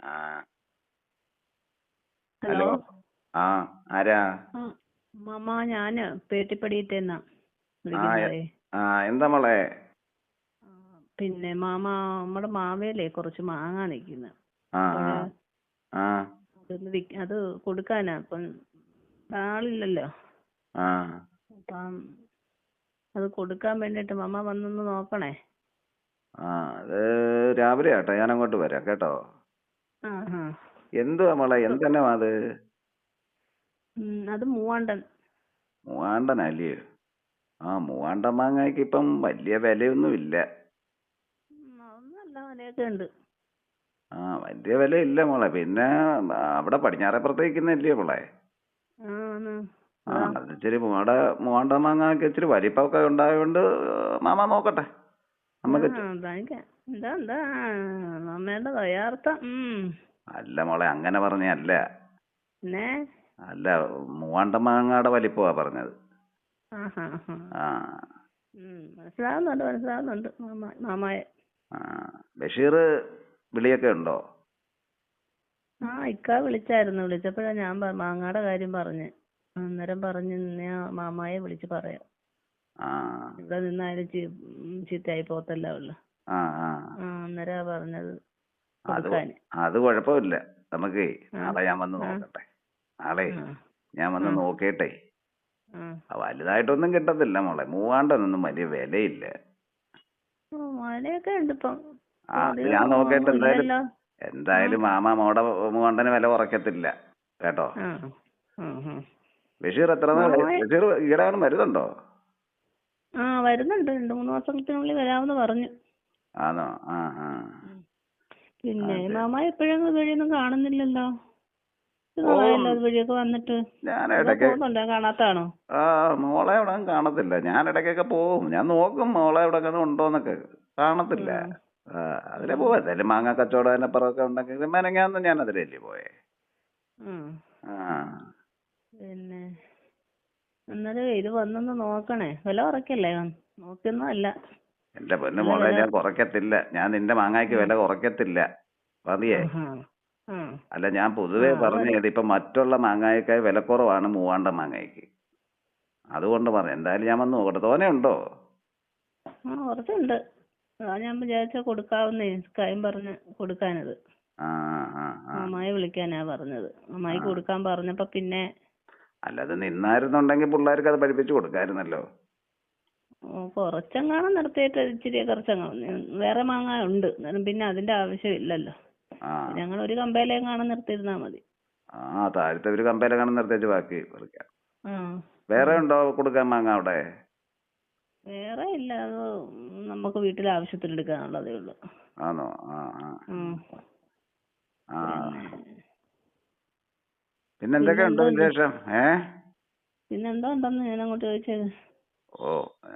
ആ. ഹലോ. ആ ആരാ? മാമാ ഞാൻ പേട്ടിപ്പടിയത്തെന്നാ ആ വിളിക്കുന്നതേ. ആ എന്താ മോളെ? പിന്നെ മാമ നമ്മുടെ മാവേലേ കുറച്ച് മാങ്ങ നിൽക്കുന്നു ആ ആ ആ. അതൊന്ന് അത് കൊടുക്കാനാ അപ്പം ആളില്ലല്ലോ. ആ. അപ്പം അത് കൊടുക്കാൻ വേണ്ടിയിട്ട് മാമ വന്നൊന്ന് നോക്കണേ. ആ അത് രാവിലെ ആട്ടോ ഞാൻ അങ്ങോട്ട് വരാം കേട്ടോ. എന്തുവാ മോളെ? എന്തെന്നാ അത്? അത് മൂവാണ്ടൻ. മൂവാണ്ടൻ അല്ലേ ആ മൂവാണ്ടൻ മാങ്ങയ്ക്ക് ഇപ്പം വലിയ വിലയൊന്നും ഇല്ല ആ വലിയ വില ഇല്ല മോളെ. പിന്നെ അവിടെ പടിഞ്ഞാറപ്പുറത്തേക്കുന്നല്ലയോ മോളെ? ആ അത്. ഇച്ചിരി മൂവാണ്ട മൂവാണ്ട മാങ്ങയ്ക്ക് ഇച്ചിരി വലിപ്പമൊക്കെ ഉണ്ടായതുകൊണ്ട് മാമ നോക്കട്ടെ. നമുക്ക്. എന്താ എന്താ? ദയാർത്ഥം അല്ല മോളെ അങ്ങനെ പറഞ്ഞല്ല അല്ല മൂവാണ്ട മാങ്ങാടെ വലിപ്പമാ പറഞ്ഞത്. മനസ്സിലാവുന്നുണ്ട് മനസ്സിലാവുന്നുണ്ട് മാമായ. ബഷീർ വിളിയൊക്കെ ഉണ്ടോ? ആ ഇക്ക വിളിച്ചായിരുന്നു. വിളിച്ചപ്പോഴാ ഞാൻ മാങ്ങാടെ കാര്യം പറഞ്ഞ്. അന്നേരം പറഞ്ഞ് ഞാൻ മാമായെ വിളിച്ച് പറയാം. ഇവിടെ ഉം, ചീത്തയായി പോകത്തല്ല ഉള്ളു. അന്നേരാ പറഞ്ഞത് അത് അത് കുഴപ്പമില്ല. നമുക്ക് നാളെ ഞാൻ വന്ന് നോക്കട്ടെ. നാളെ ഞാൻ വന്ന് ആ, വലുതായിട്ടൊന്നും കിട്ടത്തില്ല മോളെ. മൂവാണ്ടനൊന്നും വലിയ വിലയില്ല. ഉണ്ട് ഇപ്പം. അത് ഞാൻ നോക്കിയിട്ട് എന്തായാലും. എന്തായാലും മാമ മോടെ മൂവാണ്ടന് വില കുറയ്ക്കത്തില്ല. കേട്ടോ? ബഷീർ എത്ര ബഷീർ ഈടാണ് വരുന്നുണ്ടോ? ആ വരുന്നുണ്ട്. രണ്ടു മൂന്ന് മാസത്തിനുള്ളിൽ വരാമെന്ന് പറഞ്ഞു. ആണോ ആ ആ. പിന്നെ അതെ. മാമ എപ്പോഴും വഴിയൊന്നും കാണുന്നില്ലല്ലോ? ഓ. നാളായല്ലോ അത് വഴിയൊക്കെ വന്നിട്ട്. ഞാൻ ഇവിടെ ഇടയ്ക്ക് പോകുന്നുണ്ടോ? കാണാത്താണോ? ആ മോളെ അവിടെ കാണത്തില്ല. ഞാൻ ഇടയ്ക്കൊക്കെ പോവും ഞാൻ നോക്കും മോളെ എവിടെ ഉണ്ടോന്നൊക്കെ കാണത്തില്ല. ഉം. ആ അതിലെ പോവാ. എന്തായാലും മാങ്ങ കച്ചവടം അതിനപ്പുറമൊക്കെ ഉണ്ടെങ്കിൽ മെനങ്ങാന്ന് ഞാൻ അതിലല്ലേ പോയേ. ഉം. ആ. പിന്നെ അന്നേരം ഇത് വന്നൊന്ന് നോക്കണേ. വില കുറയ്ക്കല്ലേ? നോക്കിയൊന്നും അല്ല എന്റെ പൊന്നു മോളെ ഞാൻ കുറയ്ക്കത്തില്ല. ഞാൻ നിന്റെ മാങ്ങയ്ക്ക് വില കുറയ്ക്കത്തില്ല. മതിയേ അല്ല ഞാൻ പൊതുവേ പറഞ്ഞത് ഇപ്പൊ മറ്റുള്ള മാങ്ങായ്ക്കായി വിലക്കുറവാണ് മൂവാണ്ട മാങ്ങയ്ക്ക്. അതുകൊണ്ട് പറഞ്ഞു. എന്തായാലും ഞാൻ വന്ന് നോക്കട്ടെ. തോനെ ഉണ്ടോ? ആ കുറച്ചുണ്ട്. ഞാൻ വിചാരിച്ച കൊടുക്കാവുന്നേ. കാര്യം പറഞ്ഞ് കൊടുക്കാനത്. അമ്മായി വിളിക്കാനാ പറഞ്ഞത്. അമ്മായി. കൊടുക്കാൻ പറഞ്ഞപ്പോ പിന്നെ അല്ലാതെ നിന്നായിരുന്നുണ്ടെങ്കിൽ പിള്ളേർക്ക് അത് പഠിപ്പിച്ചു കൊടുക്കായിരുന്നല്ലോ. കുറച്ചെങ്ങാനും നിർത്തിയിട്ട് ഇച്ചിരി കുറച്ചെങ്ങാനും. വേറെ മാങ്ങ ഉണ്ട്. എന്നാലും പിന്നെ അതിന്റെ ആവശ്യം ഇല്ലല്ലോ. ആ. ഞങ്ങൾ ഒരു കമ്പയിലെങ്ങാനും നിർത്തിയിരുന്നാ മതി. ആ താഴത്തെ ഒരു കമ്പയിലെ കാണുന്ന നിർത്തിച്ച് ബാക്കി പറിക്കാം. വേറെ ഉണ്ടോ കൊടുക്കാൻ മാങ്ങ അവിടെ? വേറെ ഇല്ല. അത് നമുക്ക് വീട്ടിൽ ആവശ്യത്തിന് എടുക്കാനുള്ളതേ ഉള്ളൂ. ആണോ ആ ആ. ഉം. ആ. പിന്നെ പിന്നെ എന്തൊക്കെയുണ്ട് പിന്നെന്തുണ്ട്? വിശേഷം? ഏ? പിന്നെന്തോ ഉണ്ടെന്ന് ഞാൻ അങ്ങോട്ട് ചോദിച്ചത് ഓ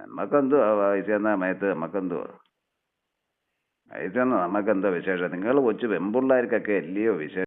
നമുക്കെന്തുവാ വയസ്സ് തന്ന സമയത്ത് നമുക്കെന്തുവാ വയസ്സ് തന്ന നമുക്കെന്തോ വിശേഷം. നിങ്ങൾ കൊച്ചു പെമ്പിള്ളേർക്കൊക്കെ അല്ലയോ വിശേഷം